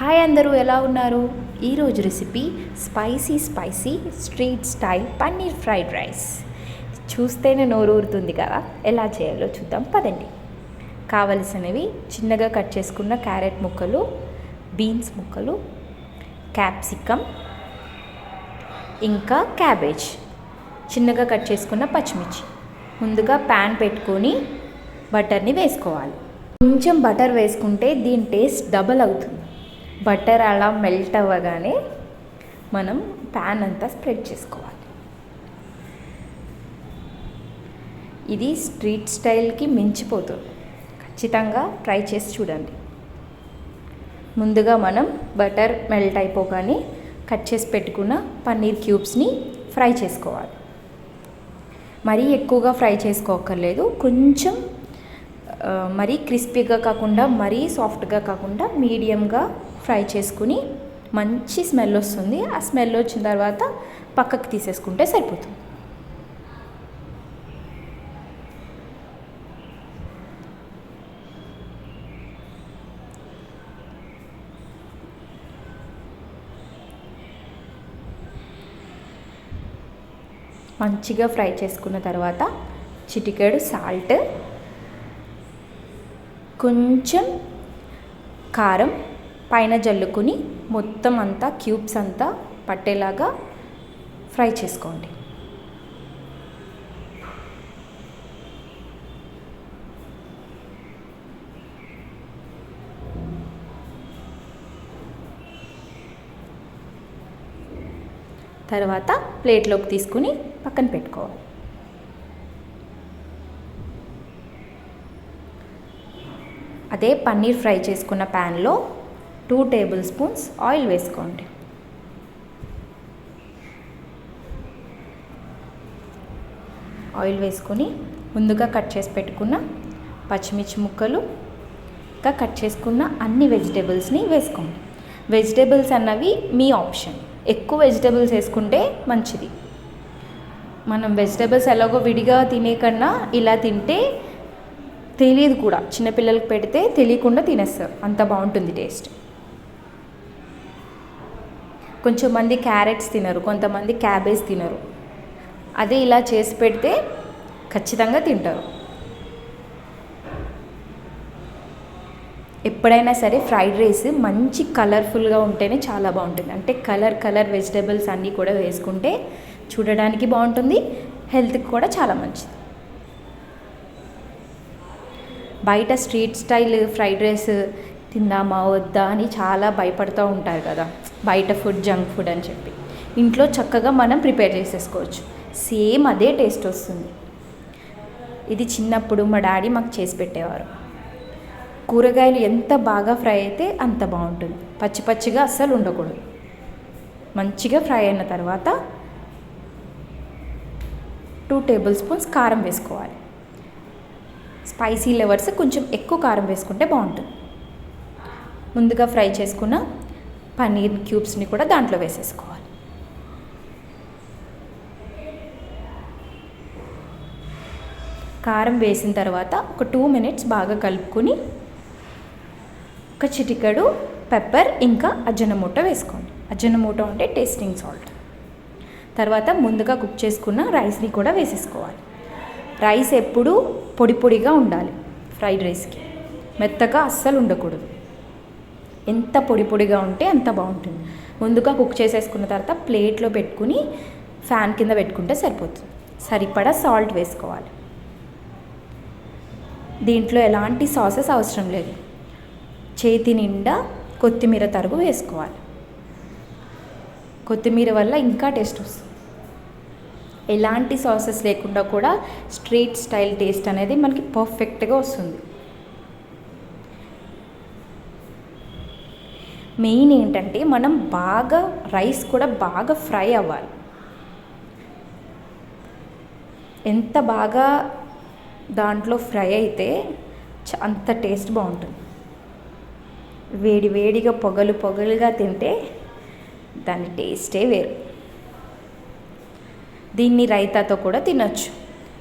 Hi అందరూ ఎలా ఉన్నారు? ఈరోజు recipe spicy spicy street style paneer fried rice. చూస్తేనే నోరూరుతుంది కదా? ఎలా చేయాలో చూద్దాం పదండి. కావలసినవి చిన్నగా కట్ చేసుకున్న క్యారెట్ ముక్కలు బీన్స్ ముక్కలు క్యాప్సికమ్ ఇంకా క్యాబేజ్. చిన్నగా కట్ చేసుకున్న పచ్చిమిర్చి. ముందుగా ప్యాన్ పెట్టుకొని బటర్ని వేసుకోవాలి. కొంచెం బటర్ వేసుకుంటే దీని టేస్ట్ డబల్ అవుతుంది. బటర్ అలా మెల్ట్ అవ్వగానే మనం ప్యాన్ అంతా స్ప్రెడ్ చేసుకోవాలి. ఇది స్ట్రీట్ స్టైల్కి మించిపోతుంది. ఖచ్చితంగా ట్రై చేసి చూడండి. ముందుగా మనం బటర్ మెల్ట్ అయిపోగానే కట్ చేసి పెట్టుకున్న పన్నీర్ క్యూబ్స్ని ఫ్రై చేసుకోవాలి. మరీ ఎక్కువగా ఫ్రై చేసుకోకర్లేదు కొంచెం మరీ క్రిస్పీగా కాకుండా మరీ సాఫ్ట్గా కాకుండా మీడియంగా ఫ్రై చేసుకుని మంచి స్మెల్ వస్తుంది. ఆ స్మెల్ వచ్చిన తర్వాత పక్కకు తీసేసుకుంటే సరిపోతుంది. మంచిగా ఫ్రై చేసుకున్న తర్వాత చిటికెడు సాల్ట్ కొంచెం కారం పైన జల్లుకుని మొత్తం అంతా క్యూబ్స్ అంతా పట్టేలాగా ఫ్రై చేసుకోండి. తర్వాత ప్లేట్లోకి తీసుకుని పక్కన పెట్టుకోవాలి. అదే పన్నీర్ ఫ్రై చేసుకున్న ప్యాన్లో టూ టేబుల్ స్పూన్స్ ఆయిల్ వేసుకోండి. ఆయిల్ వేసుకొని ముందుగా కట్ చేసి పెట్టుకున్న పచ్చిమిర్చి ముక్కలు ఇంకా కట్ చేసుకున్న అన్ని వెజిటేబుల్స్ని వేసుకోండి. వెజిటేబుల్స్ అన్నవి మీ ఆప్షన్. ఎక్కువ వెజిటేబుల్స్ వేసుకుంటే మంచిది. మనం వెజిటేబుల్స్ ఎలాగో విడిగా తినే కన్నా ఇలా తింటే తెలియదు కూడా. చిన్నపిల్లలకు పెడితే తెలియకుండా తినేస్తారు అంత బాగుంటుంది టేస్ట్. కొంచెం మంది క్యారెట్స్ తినరు కొంతమంది క్యాబేజ్ తినరు. అదే ఇలా చేసి పెడితే ఖచ్చితంగా తింటారు. ఎప్పుడైనా సరే ఫ్రైడ్ రైస్ మంచి కలర్ఫుల్గా ఉంటేనే చాలా బాగుంటుంది. అంటే కలర్ కలర్ వెజిటేబుల్స్ అన్నీ కూడా వేసుకుంటే చూడడానికి బాగుంటుంది హెల్త్కి కూడా చాలా మంచిది. బయట స్ట్రీట్ స్టైల్ ఫ్రైడ్ రైస్ తిందామా వద్దా అని చాలా భయపడుతూ ఉంటారు కదా. బయట ఫుడ్ జంక్ ఫుడ్ అని చెప్పి. ఇంట్లో చక్కగా మనం ప్రిపేర్ చేసేసుకోవచ్చు. సేమ్ అదే టేస్ట్ వస్తుంది. ఇది చిన్నప్పుడు మా డాడీ మాకు చేసి పెట్టేవారు. కూరగాయలు ఎంత బాగా ఫ్రై అయితే అంత బాగుంటుంది. పచ్చి పచ్చిగా అస్సలు ఉండకూడదు. మంచిగా ఫ్రై అయిన తర్వాత టూ టేబుల్ స్పూన్స్ కారం వేసుకోవాలి. స్పైసీ లెవర్స్ కొంచెం ఎక్కువ కారం వేసుకుంటే బాగుంటుంది. ముందుగా ఫ్రై చేసుకున్న పన్నీర్ క్యూబ్స్ని కూడా దాంట్లో వేసేసుకోవాలి. కారం వేసిన తర్వాత ఒక టూ మినిట్స్ బాగా కలుపుకొని ఒక చిటికడు పెప్పర్ ఇంకా అజ్జనమూట వేసుకోండి. అజ్జనమూట అంటే టేస్టింగ్ సాల్ట్. తర్వాత ముందుగా కుక్ చేసుకున్న రైస్ని కూడా వేసేసుకోవాలి. రైస్ ఎప్పుడూ పొడి పొడిగా ఉండాలి ఫ్రైడ్ రైస్కి. మెత్తగా అస్సలు ఉండకూడదు. ఎంత పొడి పొడిగా ఉంటే అంత బాగుంటుంది. ముందుగా కుక్ చేసేసుకున్న తర్వాత ప్లేట్లో పెట్టుకుని ఫ్యాన్ కింద పెట్టుకుంటే సరిపోతుంది. సరిపడా సాల్ట్ వేసుకోవాలి. దీంట్లో ఎలాంటి సాసెస్ అవసరం లేదు. చేతి నిండా కొత్తిమీర తరుగు వేసుకోవాలి. కొత్తిమీర వల్ల ఇంకా టేస్ట్ వస్తుంది. ఎలాంటి సాసెస్ లేకుండా కూడా స్ట్రీట్ స్టైల్ టేస్ట్ అనేది మనకి పర్ఫెక్ట్గా వస్తుంది. మెయిన్ ఏంటంటే మనం బాగా రైస్ కూడా బాగా ఫ్రై అవ్వాలి. ఎంత బాగా దాంట్లో ఫ్రై అయితే చ- అంత టేస్ట్ బాగుంటుంది. వేడి వేడిగా పొగలు పొగలుగా తింటే దాని టేస్టే వేరు. దీన్ని రైతాతో కూడా తినొచ్చు.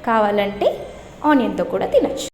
కావాలంటే ఆనియన్తో కూడా తినొచ్చు.